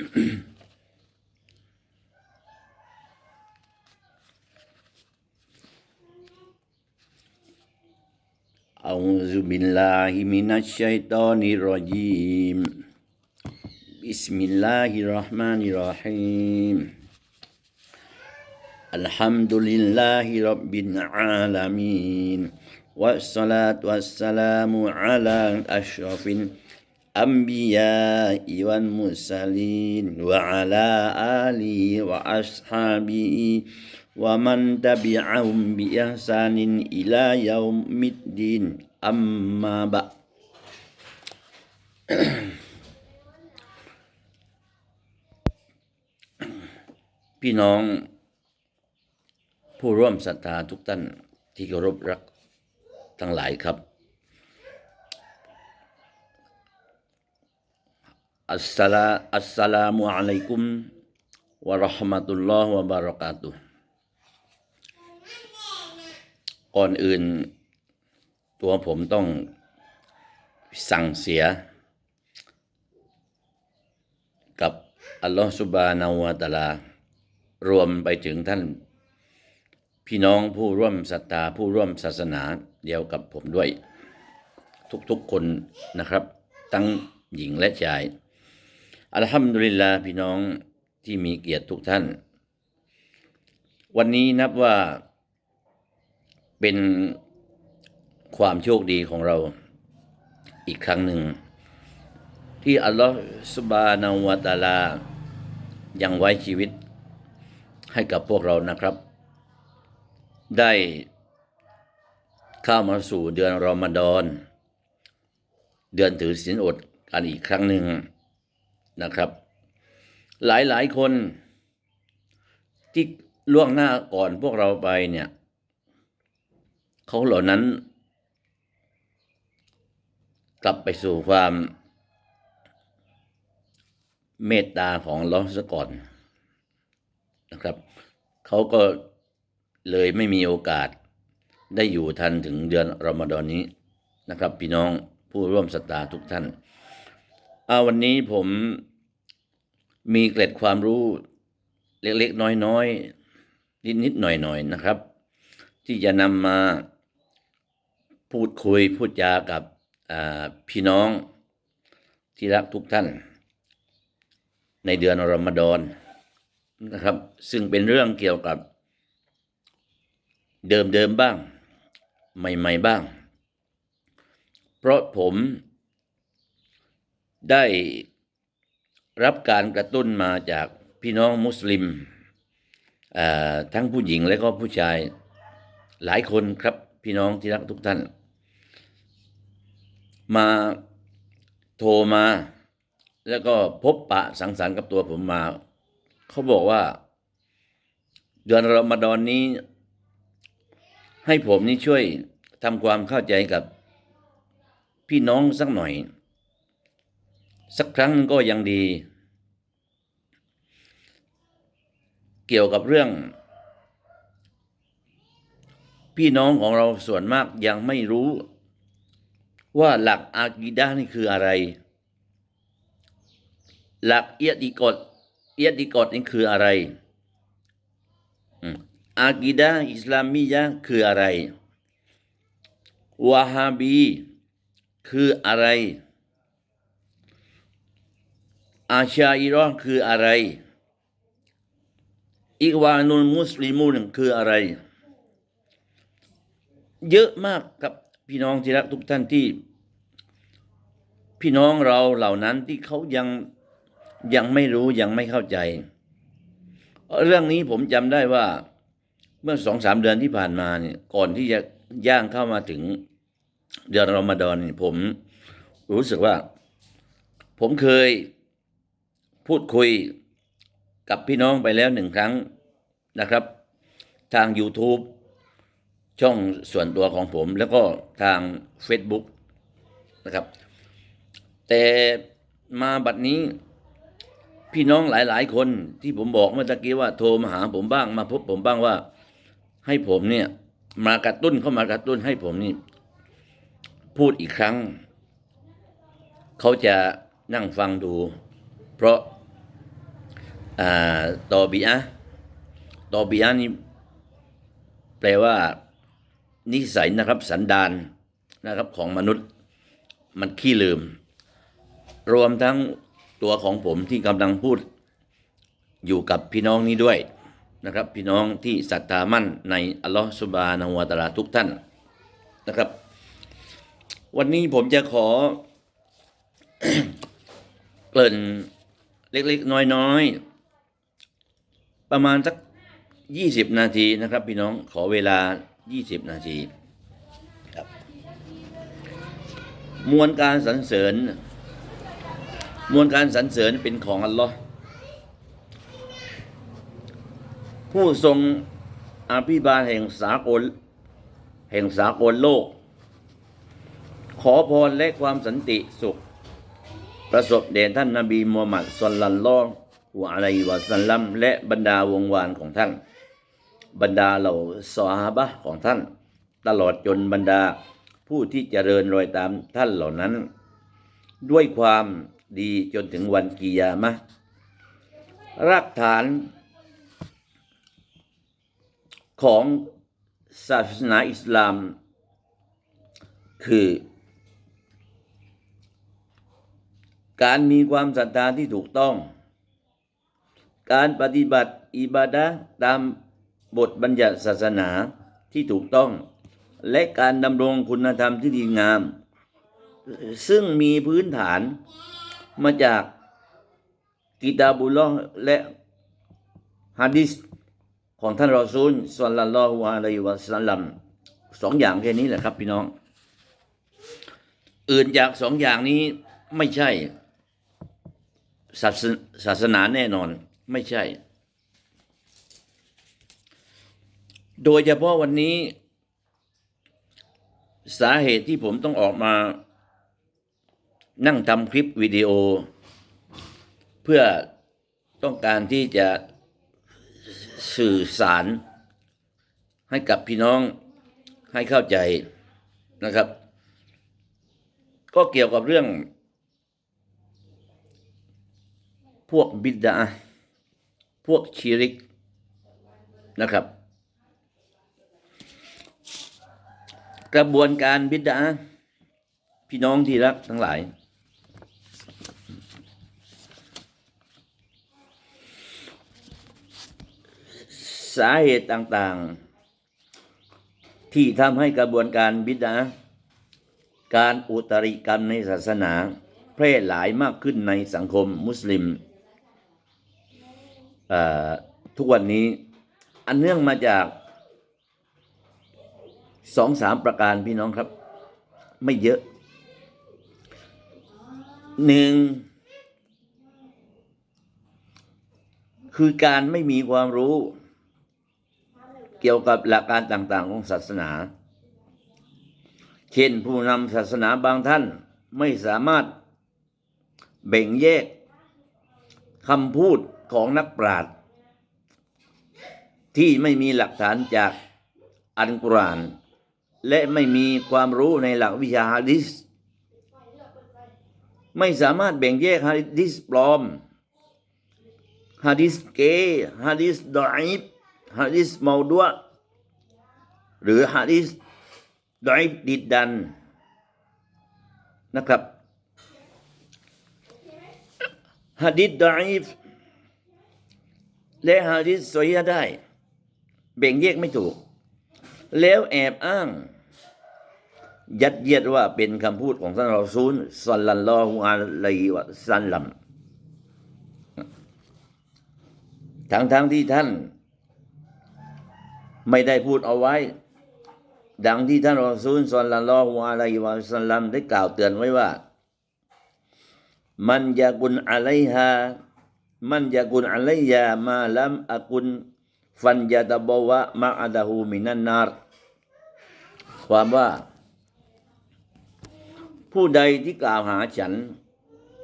أعوذ بالله من الشيطان الرجيم. بسم الله الرحمن الرحيم. الحمد لله رب العالمين والصلاة والسلام على أشرف الأنبياء والمرسلين وعلى آله وأصحابه ومن تبعهم بإحسان إلى يوم الدين أما بعد พี่น้องผู้ร่วมศรัทธาทุกท่านที่เคารพรักทั้งหลายครับ อัสสลาอัสสลามุอะลัยกุมวะเราะห์มะตุลลอฮ์วะบารอกาตุฮ์ก่อนอื่น ตัวผมต้องสั่งเสีย กับอัลลอฮฺสุบานาวะตะอาลา รวมไปถึงท่าน พี่น้องผู้ร่วมศรัทธาผู้ร่วมศาสนาเดียวกับผมด้วย ทุกๆคนนะครับ ทั้งหญิงและชาย อัลฮัมดุลิลลาพี่น้องที่มีเกียรติทุกท่าน วันนี้นับว่าเป็นความโชคดีของเราอีกครั้งหนึ่ง ที่อัลลอฮฺสุบานาวะตาลา ยังไว้ชีวิตให้กับพวกเรานะครับ ได้เข้ามาสู่เดือนรอมฎอน เดือนถือศีลอดกันอีกครั้งหนึ่ง นะครับ หลายหลายคนที่ล่วงหน้าก่อนพวกเราไปเนี่ยเขาเหล่านั้น กลับไปสู่ความเมตตาของลอฮ์ซะก่อนนะครับ เขาก็เลยไม่มีโอกาสได้อยู่ทันถึงเดือนรอมฎอนนี้นะครับ พี่น้องผู้ร่วมศรัทธาทุกท่านอาวันนี้ผม มีเกร็ดความรู้เล็กๆ น้อยๆ นิดๆหน่อยๆนะครับ ที่จะนำมาพูดคุยพูดจากับพี่น้องที่รักทุกท่าน ในเดือนอรมฎอนนะครับ ซึ่งเป็นเรื่องเกี่ยวกับเดิมๆบ้าง ใหม่ๆบ้าง เพราะผมได้ รับการกระตุ้นมาจากพี่น้องมุสลิมทั้งผู้หญิงและก็ผู้ชายหลายคนครับพี่น้องที่รักทุกท่าน มาโทรมา แล้วก็พบปะสังสรรค์กับตัวผมมา เขาบอกว่า เดือนรอมฎอนนี้ ให้ผมนี่ช่วยทำความเข้าใจกับพี่น้องสักหน่อย สักครั้งก็ยังดี เกี่ยวกับเรื่อง พี่น้องของเราส่วนมากยังไม่รู้ ว่าหลักอากีดานี่คืออะไร หลักเอียดีกฎเอียดีกฎนี่คืออะไรอากีดาอิสลามียะคืออะไรวาฮาบี คืออะไร อาชาอิรอคืออะไร อิกวานุลมุสลิมูนคืออะไร เยอะมากครับพี่น้องที่รักทุกท่านที่ พี่น้องเราเหล่านั้นที่เขายังยังไม่รู้ยังไม่เข้าใจ เรื่องนี้ผมจำได้ว่าเมื่อสองสามเดือนที่ผ่านมาเนี่ยก่อนที่จะย่างเข้ามาถึงเดือนรอมฎอนผมรู้สึกว่า ผมเคย พูดคุยกับพี่น้องไปแล้วหนึ่งครั้งนะครับ ทาง YouTube ช่องส่วนตัวของผมแล้วก็ทาง Facebook นะครับ แต่มาบัดนี้ พี่น้องหลาย ๆ คนที่ผมบอกเมื่อกี้ว่าโทรมาหาผมบ้างมาพบผมบ้างว่า ให้ผมเนี่ยมากระตุ้นเข้ามากระตุ้นให้ผมนี่ พูดอีกครั้ง เขาจะนั่งฟังดู เพราะาตอบีอะตอบีอะนี่แปลว่า นิสัยนะครับสันดานนะครับของมนุษย์มันขี้ลืม รวมทั้งตัวของผมที่กำลังพูดอยู่กับพี่น้องนี้ด้วยนะครับ พี่น้องที่ศรัทธามั่นในอัลลอฮฺสุบานะฮวะตาลาทุกท่านนะครับ วันนี้ผมจะขอเกริ่น เล็ก ๆ น้อยๆ ประมาณสักยี่สิบนาทีนะครับ พี่น้องขอเวลายี่สิบนาทีครับมวลการสรรเสริญ มวลการสรรเสริญเป็นของอัลลอฮ์ผู้ทรงอภิบาลแห่งสากลแห่งสากลโลก ขอพรและความสันติสุข ประสบแด่ท่านนบีมูฮัมมัดสุลลัลลอฮุอะลัยฮิวะสัลลัมและบรรดาวงวานของท่าน บรรดาเหล่าซอฮาบะของท่าน ตลอดจนบรรดาผู้ที่เจริญรอยตามท่านเหล่านั้น ด้วยความดีจนถึงวันกิยามะรากฐานของศาสนาอิสลาม คือ การมีความศรัทธาที่ถูกต้อง การปฏิบัติอิบาดะตามบทบัญญัติศาสนาที่ถูกต้อง และการดำรงคุณธรรมที่ดีงาม ซึ่งมีพื้นฐานมาจากกิตาบุลลอและฮะดิษของท่านรอซูลสัลลัลลอฮุอะลัยฮิวะสัลลัมสองอย่างแค่นี้แหละครับพี่น้อง อื่นจากสองอย่างนี้ไม่ใช่ ศาสนศาสนาแน่นอนไม่ใช่ โดยเฉพาะวันนี้ สาเหตุที่ผมต้องออกมา นั่งทำคลิปวิดีโอ เพื่อต้องการที่จะสื่อสาร ให้กับพี่น้องให้เข้าใจนะครับ ก็เกี่ยวกับเรื่อง พวกบิดาพวกชีริกนะครับ กระบวนการบิดาพี่น้องที่รักทั้งหลาย สาเหตุต่างๆ ที่ทำให้กระบวนการบิดาการอุตริกรรมในศาสนา แพร่หลายมากขึ้นในสังคมมุสลิม ทุกวันนี้อันเนื่องมาจากสองสามประการพี่น้องครับ ไม่เยอะหนึ่งคือการไม่มีความรู้ เกี่ยวกับหลักการต่าง ๆ ของศาสนา เช่นผู้นำศาสนาบางท่านไม่สามารถแบ่งแยกคำพูด ของนักปราชญ์ที่ไม่มีหลักฐานจากอัลกุรอานและไม่มีความรู้ในหลักวิชาฮะดิษไม่สามารถแบ่งแยกฮะดิษปลอมฮะดิษเกฮะดิษดอยบฮะดิษเมาดัวหรือฮะดิษดอยบดิดดันนะครับฮะดิษดอยบ และฮะดิษซยะได้แบ่งแยกไม่ถูก แล้วแอบอ้าง ยัดเยียดว่าเป็นคำพูดของท่านรอซูลสัลลัลลอฮุอะลัยวะสัลลัมทั้งทั้งๆที่ท่าน ไม่ได้พูดเอาไว้ ดังที่ท่านรอซูลสัลลัลลอฮุอะลัยวะสัลลัมได้กล่าวเตือนไว้ว่า มันยากุนอะลัยฮา มันยากุนอะลัยยามาลัมอากุนฟันยาตะบวะมาอาดาหูมินันนารความว่า ผู้ใดที่กล่าวหาฉัน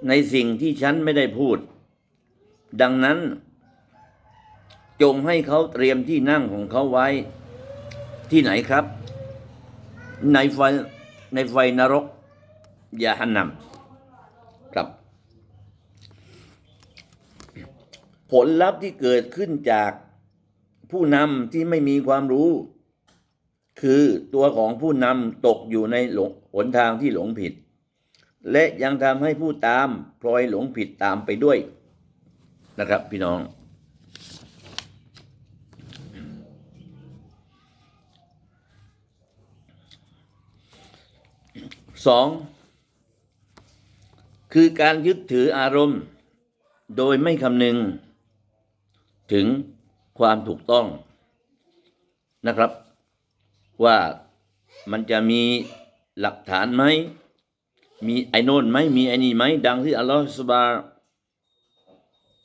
ในสิ่งที่ฉันไม่ได้พูด ดังนั้น จงให้เขาเตรียมที่นั่งของเขาไว้ ที่ไหนครับ ในไฟในไฟนรกยาหันนำครับ ผลลัพธ์ที่เกิดขึ้นจากผู้นำที่ไม่มีความรู้ คือตัวของผู้นำตกอยู่ในหลงหนทางที่หลงผิด และยังทำให้ผู้ตามพลอยหลงผิดตามไปด้วยนะครับ พี่น้อง สอง คือการยึดถืออารมณ์ โดยไม่คำนึง ถึงความถูกต้องนะครับ ว่ามันจะมีหลักฐานไหมมีไอ้โน่นไหมมีไอ้นี่ไหมดังที่อัลลอฮฺสุบา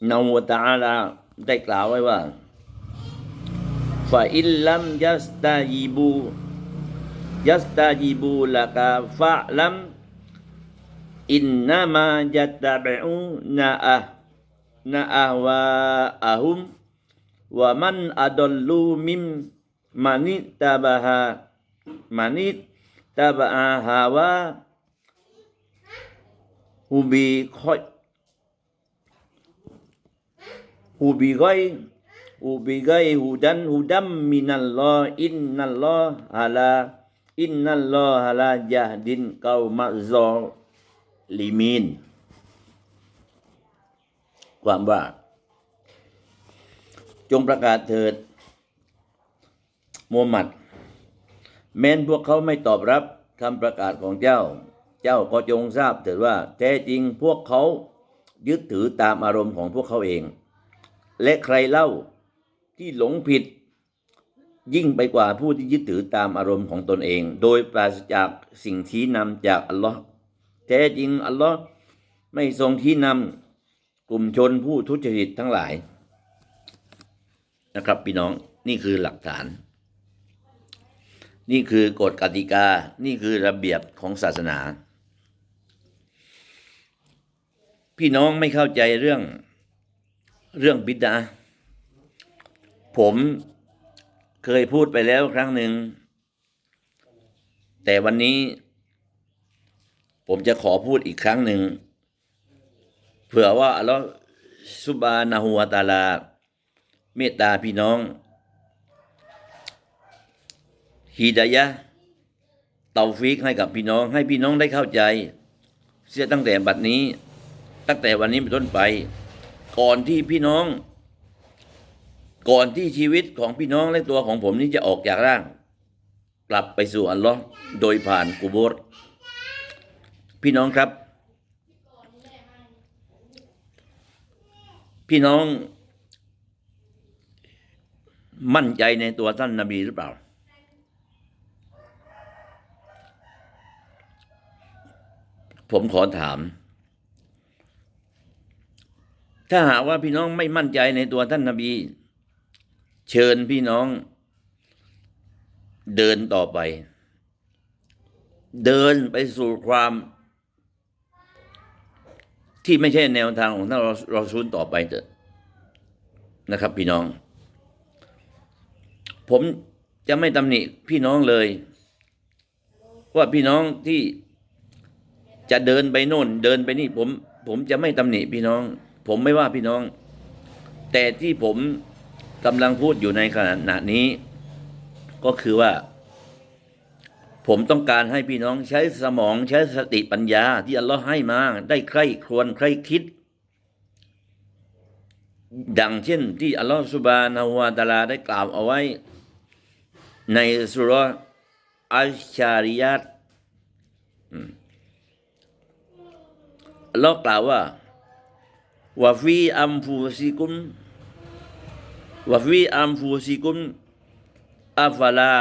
นาวตะอาลาได้กล่าวไว้ว่าฟาอิลลัมยัสตายีบูยัสตาจีบูละกาฟะลัมอินนามาจัตตะบิอูนาอะ นาอะวาอะฮุมวะมันอัดลลูมิมมานิตาบะฮามานิตาบะอาฮาวาฮูบี ความว่า จงประกาศเถิดมูฮัมหมัด แม้นพวกเขาไม่ตอบรับคำประกาศของเจ้า เจ้าก็จงทราบเถิดว่า แท้จริงพวกเขายึดถือตามอารมณ์ของพวกเขาเอง และใครเล่าที่หลงผิดยิ่งไปกว่าผู้ที่ยึดถือตามอารมณ์ของตนเอง โดยปราศจากสิ่งชี้นำจากอัลลอฮ์แท้จริงอัลลอฮ์ไม่ทรงชี้นำ กลุ่มชนผู้ทุจริตทั้งหลายนะครับพี่น้องนี่คือหลักฐาน นี่คือกฎกติกา นี่คือระเบียบของศาสนา พี่น้องไม่เข้าใจเรื่องเรื่องบิดาผมเคยพูดไปแล้วครั้งหนึ่ง แต่วันนี้ ผมจะขอพูดอีกครั้งหนึ่ง เผื่อว่าอัลลอฮฺซุบานะฮูวตาลา เมตตาพี่น้องฮิดายะเตาฟิกให้กับพี่น้อง ให้พี่น้องได้เข้าใจ เสียตั้งแต่บัดนี้ ตั้งแต่วันนี้เป็นต้นไป ก่อนที่พี่น้อง ก่อนที่ชีวิตของพี่น้องและตัวของผมนี้จะออกจากร่าง กลับไปสู่อัลลอฮ์โดยผ่านกุโบรพี่น้องครับ พี่น้องมั่นใจในตัวท่านนบีหรือเปล่า ผมขอถาม ถ้าหากว่าพี่น้องไม่มั่นใจในตัวท่านนบี เชิญพี่น้อง เดินต่อไป เดินไปสู่ความ ที่ไม่ใช่แนวทางของท่านเราเราซูนต่อไปเถอะนะครับ พี่น้อง ผมจะไม่ตำหนิพี่น้องเลย ว่าพี่น้องที่จะเดินไปโน่น เดินไปนี่ ผมผมจะไม่ตำหนิพี่น้อง ผมไม่ว่าพี่น้อง แต่ที่ผมกำลังพูดอยู่ในขณะนี้ ก็คือว่า ผมต้องการให้พี่น้องใช้สมองใช้สติปัญญา ที่อัลลอฮ์ให้มา ได้ใคร่ครวญใคร่คิด ดังเช่นที่อัลลอฮ์สุบานาวาตะอาลาได้กล่าวเอาไว้ ในสุรอัลชาริยัตอัลลอฮ์กล่าวว่าวะฟีอัมฟูซิกุมวะฟีอัมฟูซิกุมอัฟลา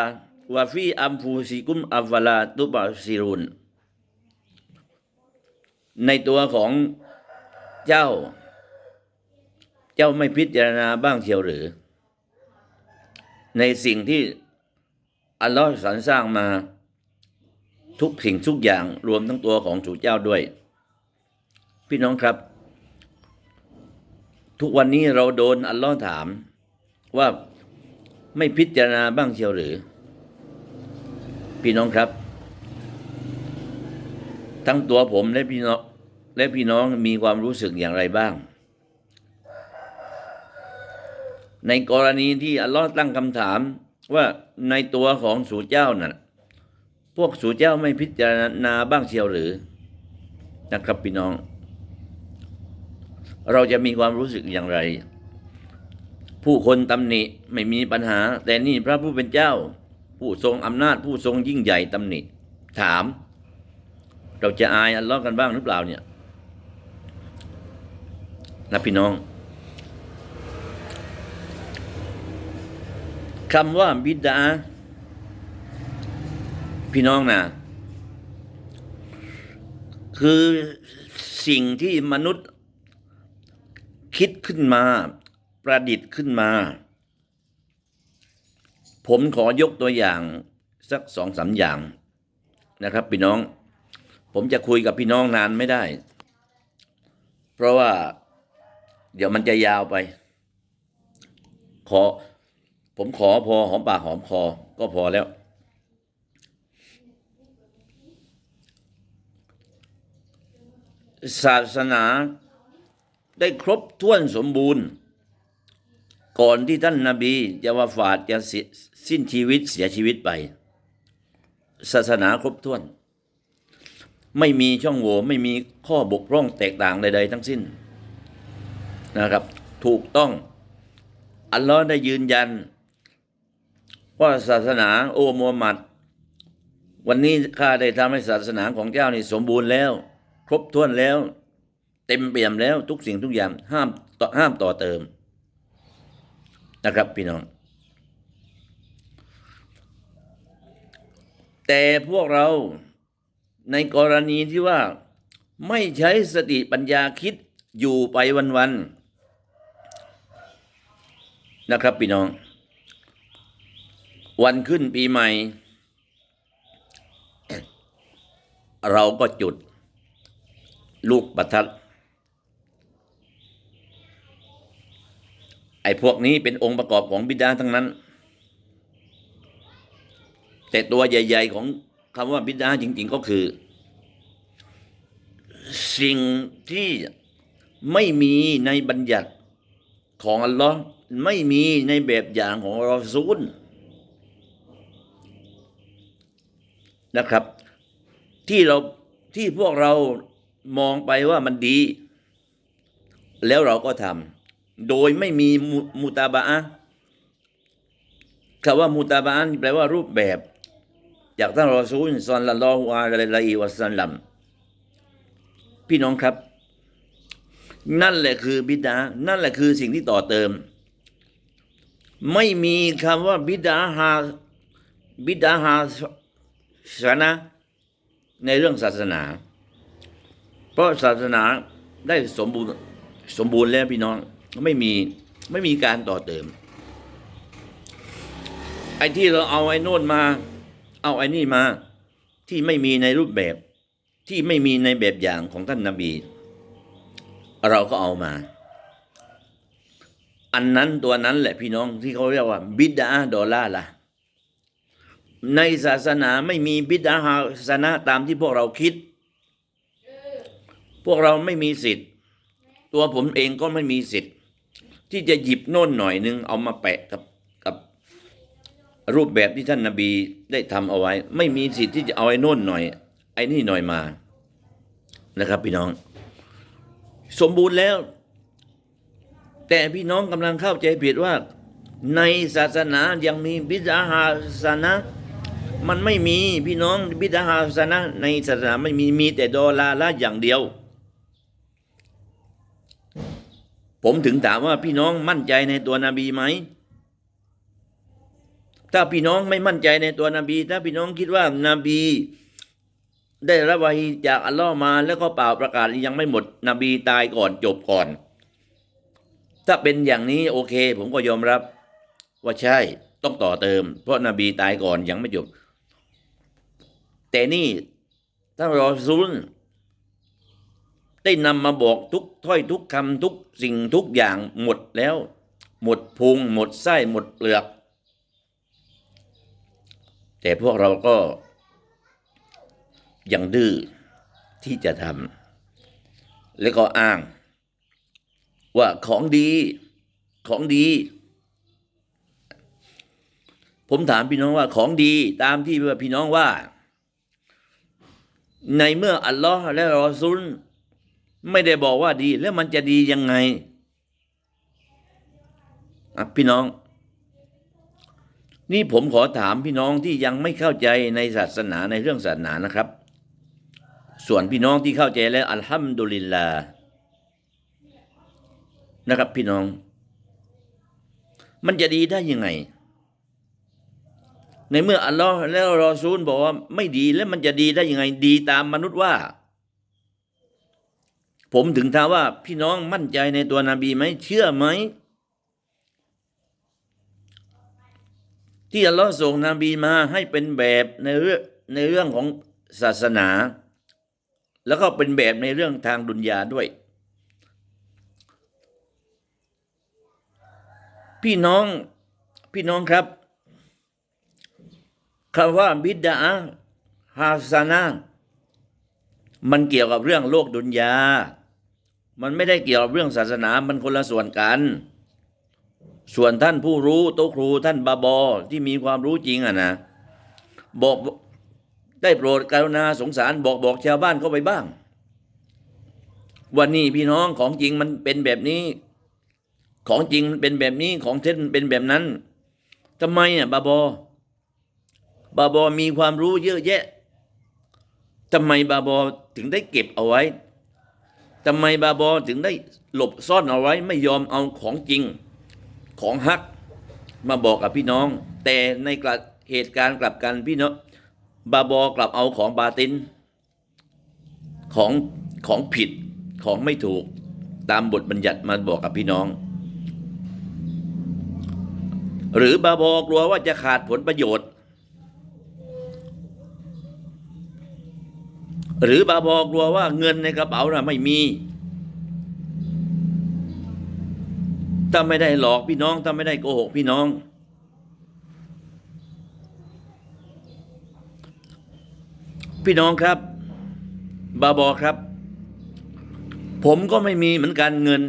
วะฟีอัมฟูซิกุมอัฟลาตุบะซิรุนในตัวของเจ้า เจ้าไม่พิจารณาบ้างเชียวหรือ ในสิ่งที่อัลลอฮ์สรรสร้างมาทุกสิ่งทุกอย่างรวมทั้งตัวของ chủ เจ้าด้วย พี่น้องครับ ทุกวันนี้เราโดนอัลลอฮ์ถามว่าไม่พิจารณาบ้างเชียวหรือ พี่น้องครับ ทั้งตัวผมและพี่น้องและพี่น้องมีความรู้สึกอย่างไรบ้าง ในกรณีที่อัลลอฮ์ตั้งคำถามว่าในตัวของสูเจ้าน่ะพวกสูเจ้าไม่พิจารณาบ้างเชียวหรือนะครับพี่น้อง เราจะมีความรู้สึกอย่างไร ผู้คนตำหนิไม่มีปัญหา แต่นี่พระผู้เป็นเจ้า ผู้ทรงอำนาจผู้ทรงยิ่งใหญ่ตำหนิถาม เราจะอายอัลลอฮ์กันบ้างหรือเปล่าเนี่ยนะพี่น้องคำว่าบิดาพี่น้องนะคือสิ่งที่มนุษย์คิดขึ้นมา ประดิษฐ์ขึ้นมา ผมขอยกตัวอย่างสักสองสามอย่างนะครับ พี่น้อง ผมจะคุยกับพี่น้องนานไม่ได้ เพราะว่าเดี๋ยวมันจะยาวไป ขอ ผมขอพอหอมปากหอมคอก็พอแล้ว ศาสนาได้ครบถ้วนสมบูรณ์ ก่อนที่ท่านนาบีจะวาฟาดจะส,สิ้นชีวิตเสียชีวิตไป ศาสนาครบถ้วน ไม่มีช่องโหว่ไม่มีข้อบกพร่องแตกต่างใด ๆ ทั้งสิ้นนะครับ ถูกต้องอัลลอฮ์ได้ยืนยัน ว่าศาสนาโอมูฮัมหมัด วันนี้ข้าได้ทำให้ศาสนาของเจ้านี่สมบูรณ์แล้ว ครบถ้วนแล้ว เต็มเปี่ยมแล้วทุกสิ่งทุกอย่างห้ามห้ามต่อเติม นะครับพี่น้อง แต่พวกเราในกรณีที่ว่าไม่ใช้สติปัญญาคิดอยู่ไปวันๆนะครับพี่น้อง วันขึ้นปีใหม่ เราก็จุด ลูกประทัด ไอ้พวกนี้เป็นองค์ประกอบของบิดาทั้งนั้น แต่ตัวใหญ่ ๆ ของคำว่าบิดาจริง ๆ ก็คือ สิ่งที่ไม่มีในบัญญัติของอัลลอฮ์ไม่มีในแบบอย่างของรอซูลนะครับ ที่เราที่พวกเรามองไปว่ามันดี แล้วเราก็ทำ โดยไม่มีมุมตาบะอะคำว่ามุตาบะอะแปลว่ารูปแบบ จากท่านรอซูลซอลลัลลอฮุอะลัยฮิวะสัลลัมพี่น้องครับ นั่นแหละคือบิดา นั่นแหละคือสิ่งที่ต่อเติม ไม่มีคำว่าบิดาฮาบิดาฮาศาสนะในเรื่องศาสนา เพราะศาสนาได้สมบูรณ์สมบูรณ์แล้วพี่น้อง ไม่มีไม่มีการต่อเติม ไอ้ที่เราเอาไอ้โน่นมา เอาไอ้นี่มา ที่ไม่มีในรูปแบบ ที่ไม่มีในแบบอย่างของท่านนาบี เราก็เอามา อันนั้นตัวนั้นแหละพี่น้องที่เขาเรียกว่า บิดาดอลลาร์ละในศาสนาไม่มีบิดาฮาสนะตามที่พวกเราคิด พวกเราไม่มีสิทธิ์ ตัวผมเองก็ไม่มีสิทธิ์ ที่จะหยิบโน่นหน่อยนึงเอามาแปะกับกับรูปแบบที่ท่านนาบีได้ทำเอาไว้ ไม่มีสิทธิ์ที่จะเอาไอ้โน่นหน่อย ไอ้นี่หน่อยมานะครับพี่น้อง สมบูรณ์แล้ว แต่พี่น้องกำลังเข้าใจผิดว่า ในศาสนายังมีบิดาฮาสนะมันไม่มีพี่น้องบิดาฮาสนะในศาสนาไม่มีมีแต่ดอลาละอย่างเดียว ผมถึงถามว่าพี่น้องมั่นใจในตัวนบีไหม ถ้าพี่น้องไม่มั่นใจในตัวนบี ถ้าพี่น้องคิดว่านาบี ได้รับวาฮีจากอัลลอฮ์มาแล้วก็เป่าประกาศยังไม่หมด นบีตายก่อนจบก่อน ถ้าเป็นอย่างนี้โอเค ผมก็ยอมรับ ว่าใช่ต้องต่อเติม เพราะนาบีตายก่อนยังไม่จบ แต่นี่ท่านรอซูล ได้นำมาบอกทุกถ้อยทุกคำทุกสิ่งทุกอย่างหมดแล้ว หมดพุงหมดไส้หมดเปลือก แต่พวกเราก็ยังดื้อที่จะทำแล้วก็อ้าง ว่าของดีของดี ผมถามพี่น้องว่าของดีตามที่พี่น้องว่า ในเมื่ออัลลอฮ์และรอซุล ไม่ได้บอกว่าดี แล้วมันจะดียังไงอะพี่น้อง นี่ผมขอถามพี่น้องที่ยังไม่เข้าใจในศาสนาในเรื่องศาสนานะครับ ส่วนพี่น้องที่เข้าใจแล้วอัลฮัมดุลิลลาห์นะครับพี่น้อง มันจะดีได้ยังไง ในเมื่ออัลลอฮ์และรอซูลบอกว่าไม่ดีแล้วมันจะดีได้ยังไง ดีตามมนุษย์ว่า ผมถึงถามว่าพี่น้องมั่นใจในตัวนบีไหมเชื่อไหม ที่อัลลอฮ์ส่งนบีมาให้เป็นแบบในเรื่องในเรื่องของศาสนา แล้วก็เป็นแบบในเรื่องทางดุนยาด้วย พี่น้องพี่น้องครับคำว่าบิดาฮาสนามันเกี่ยวกับเรื่องโลกดุนยา มันไม่ได้เกี่ยวกับเรื่องศาสนามันคนละส่วนกัน ส่วนท่านผู้รู้โต๊ะครูท่านบาบอที่มีความรู้จริงอะนะบอกได้โปรดกรุณาสงสารบอกบอกชาวบ้านเข้าไปบ้าง วันนี้พี่น้องของจริงมันเป็นแบบนี้ ของจริงมันเป็นแบบนี้ของเท็จมันเป็นแบบนั้นทำไมอะบาบอบาบอมีความรู้เยอะแยะทำไมบาบอถึงได้เก็บเอาไว้ ทำไมบาบอถึงได้หลบซ่อนเอาไว้ ไม่ยอมเอาของจริงของฮักมาบอกกับพี่น้อง แต่ในกเหตุการณ์กลับกันพี่น้องบาบอกลับเอาของบาติน ของของผิดของไม่ถูกตามบทบัญญัติมาบอกกับพี่น้อง หรือบาบอกลัวว่าจะขาดผลประโยชน์ หรือบาบอกลัวว่าเงินในกระเป๋าน่ะไม่มี ถ้าไม่ได้หลอกพี่น้อง ถ้าไม่ได้โกหกพี่น้อง พี่น้องครับ บาบอครับ ผมก็ไม่มีเหมือนกันเงิน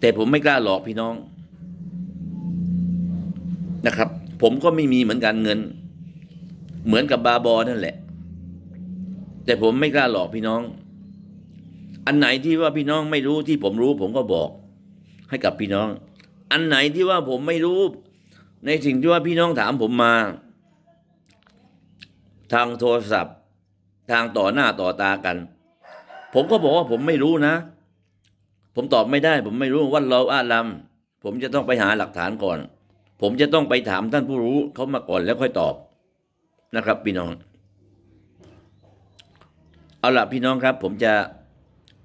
แต่ผมไม่กล้าหลอกพี่น้องนะครับ ผมก็ไม่มีเหมือนกันเงิน เหมือนกับบาบอนั่นแหละ แต่ผมไม่กล้าหลอกพี่น้อง อันไหนที่ว่าพี่น้องไม่รู้ที่ผมรู้ ผมก็บอก ให้กับพี่น้อง อันไหนที่ว่าผมไม่รู้ ในสิ่งที่ว่าพี่น้องถามผมมา ทางโทรศัพท์ ทางต่อหน้าต่อตากัน ผมก็บอกว่าผมไม่รู้นะ ผมตอบไม่ได้ ผมไม่รู้ว่าเราอาลัมผมจะต้องไปหาหลักฐานก่อน ผมจะต้องไปถามท่านผู้รู้เขามาก่อนแล้วค่อยตอบ นะครับ พี่น้อง เอาล่ะพี่น้องครับ ผมจะ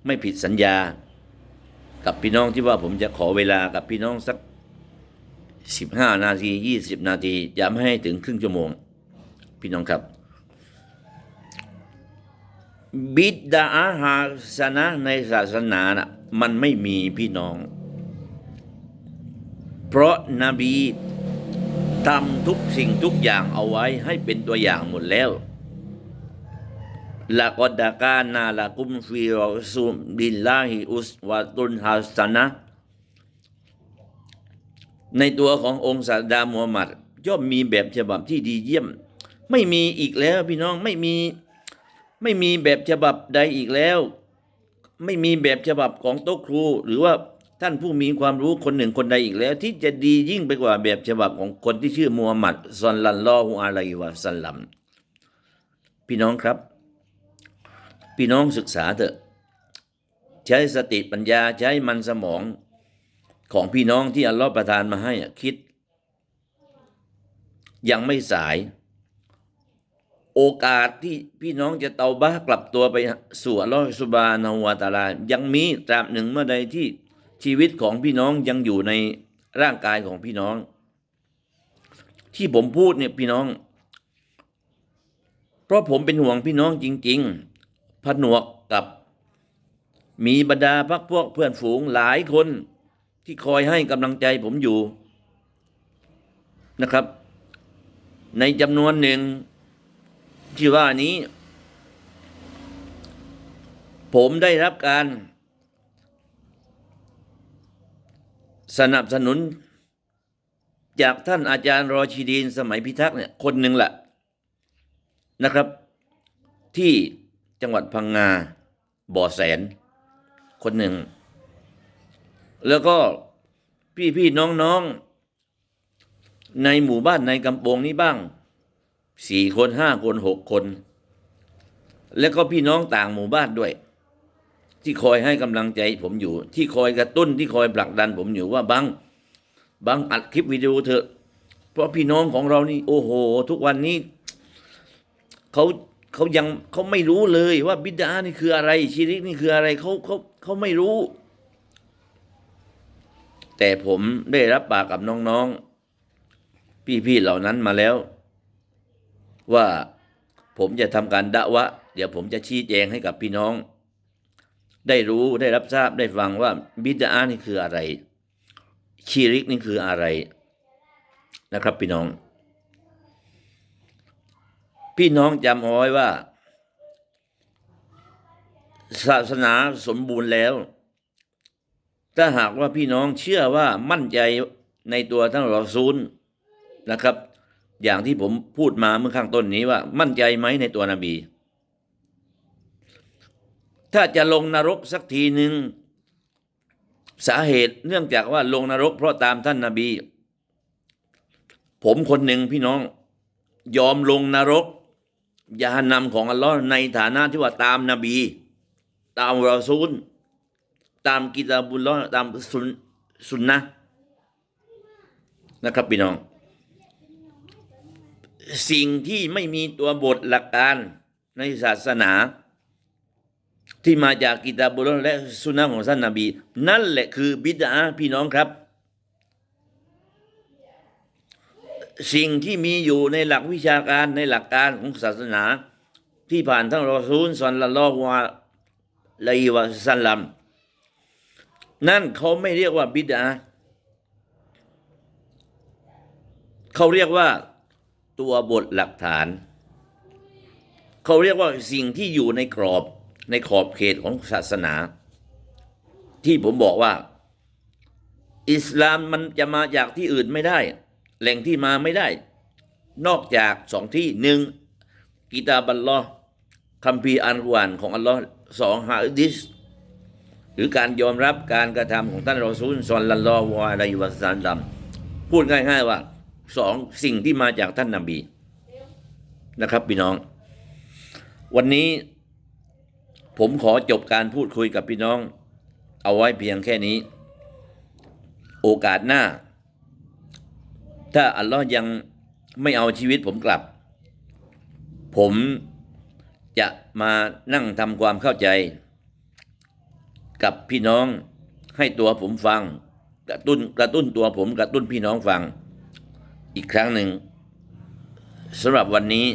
ไม่ผิดสัญญา กับพี่น้องที่ว่าผมจะขอเวลากับพี่น้องสักสิบห้านาทียี่สิบนาทีอย่าไม่ให้ถึงครึ่งชั่วโมง พี่น้องครับ บิดาอาหาสนะในศาสนานะ่ะมันไม่มีพี่น้อง เพราะนบี ทำทุกสิ่งทุกอย่างเอาไว้ให้เป็นตัวอย่างหมดแล้วละกอดากานาละกุมฟิรอซุมบิลลาฮิอุสวาตุนฮัสนะ ในตัวขององค์ศาสดามูฮัมหมัดย่อมมีแบบฉบับที่ดีเยี่ยม ไม่มีอีกแล้วพี่น้องไม่มีไม่มีแบบฉบับใดอีกแล้ว ไม่มีแบบฉบับของโต๊ะครูหรือว่า ท่านผู้มีความรู้คนหนึ่งคนใดอีกแล้ว ที่จะดียิ่งไปกว่าแบบฉบับของคนที่ชื่อมูฮัมหมัดซอลลัลลอฮุอะลัยฮิวะสัลลัมพี่น้องครับ พี่น้องศึกษาเถอะ ใช้สติปัญญาใช้มันสมองของพี่น้องที่อัลลอฮ์ประทานมาให้คิด ยังไม่สาย โอกาสที่พี่น้องจะเตาบ้ากลับตัวไปสู่อัลลอฮ์สุบานะฮูวะตาลายังมีตราบหนึ่งเมื่อใดที่ ชีวิตของพี่น้องยังอยู่ในร่างกายของพี่น้อง ที่ผมพูดเนี่ยพี่น้อง เพราะผมเป็นห่วงพี่น้องจริง ๆ ผนวกกับมีบรรดาพักพวกเพื่อนฝูงหลายคนที่คอยให้กำลังใจผมอยู่นะครับ ในจำนวนหนึ่งที่ว่านี้ ผมได้รับการ สนับสนุน จากท่านอาจารย์รอชิดีนสมัยพิทักษ์เนี่ยคนหนึ่งแหละนะครับ ที่จังหวัดพังงาบ่อแสน คนหนึ่ง แล้วก็พี่พี่น้องน้องในหมู่บ้านในกำปงนี้บ้างสี่คนห้าคนหกคน แล้วก็พี่น้องต่างหมู่บ้านด้วย ที่คอยให้กำลังใจผมอยู่ ที่คอยกระตุ้นที่คอยผลักดันผมอยู่ว่าบังบังอัดคลิปวิดีโอเถอะ เพราะพี่น้องของเรานี่ โอ้โห ทุกวันนี้เขาเขายังเขาไม่รู้เลยว่าบิดานี่คืออะไรชีริกนี่คืออะไรเขาเขาเขาไม่รู้ แต่ผมได้รับปากกับน้องๆ พี่ๆเหล่านั้นมาแล้ว ว่าผมจะทำการดะวะ เดี๋ยวผมจะชี้แจงให้กับพี่น้อง ได้รู้ได้รับทราบได้ฟังว่าบิดานี่คืออะไรชีริกนี่คืออะไรนะครับพี่น้อง พี่น้องจำเอาไว้ว่า ศาสนาสมบูรณ์แล้ว ถ้าหากว่าพี่น้องเชื่อว่ามั่นใจในตัวท่านรอซูลนะครับ อย่างที่ผมพูดมาเมื่อข้างต้นนี้ว่า มั่นใจไหมในตัวนบี ถ้าจะลงนรกสักทีหนึ่งสาเหตุเนื่องจากว่าลงนรก เพราะตามท่านนาบี ผมคนหนึ่งพี่น้องยอมลงนรกยานำของอัลลอฮ์ในฐานะที่ว่าตามนาบี ตามรอซูล ตามกิตาบุลลอฮ์ตามสุนสุนนะนะครับพี่น้อง สิ่งที่ไม่มีตัวบทหลักการในศาสนา ที่มาจากกิตาบุลลอฮ์และสุนนะของท่านนาบี นั่นแหละคือบิดาพี่น้องครับ สิ่งที่มีอยู่ในหลักวิชาการในหลักการของศาสนา ที่ผ่านทั้งรอซูลสันลัลอฮุอะลัยฮิวะสัลลัมนั่นเขาไม่เรียกว่าบิดาเขาเรียกว่าตัวบทหลักฐาน เขาเรียกว่าสิ่งที่อยู่ในกรอบ ในขอบเขตของศาสนา ที่ผมบอกว่า อิสลามมันจะมาจากที่อื่นไม่ได้ แหล่งที่มาไม่ได้ นอกจากสองที่หนึ่งกิตาบัลลอฮ์คัมภีร์อันกุรอานของอัลลอฮ์สองฮะดิษหรือการยอมรับการกระทำของท่านรอซูลซอลลัลลอฮุอะลัยฮิวะสัลลัมพูดง่าย ๆ ว่าสองสิ่งที่มาจากท่านนบีนะครับพี่น้อง วันนี้ ผมขอจบการพูดคุยกับพี่น้อง เอาไว้เพียงแค่นี้ โอกาสหน้า ถ้าอัลลอฮ์ยังไม่เอาชีวิตผมกลับ ผมจะมานั่งทำความเข้าใจ กับพี่น้องให้ตัวผมฟัง กระตุ้นกระตุ้นตัวผมกระตุ้นพี่น้องฟัง อีกครั้งหนึ่งสำหรับวันนี้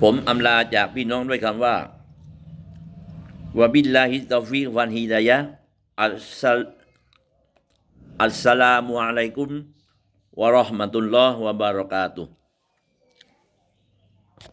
ผมอำลาจากพี่น้องด้วยคำว่าวบิลลาฮิตอฟิกวันฮิดายะอัสสลอัสสลามุอะลัยกุมวะราะห์มะตุลลอฮ์วะบารอกาตุฮ์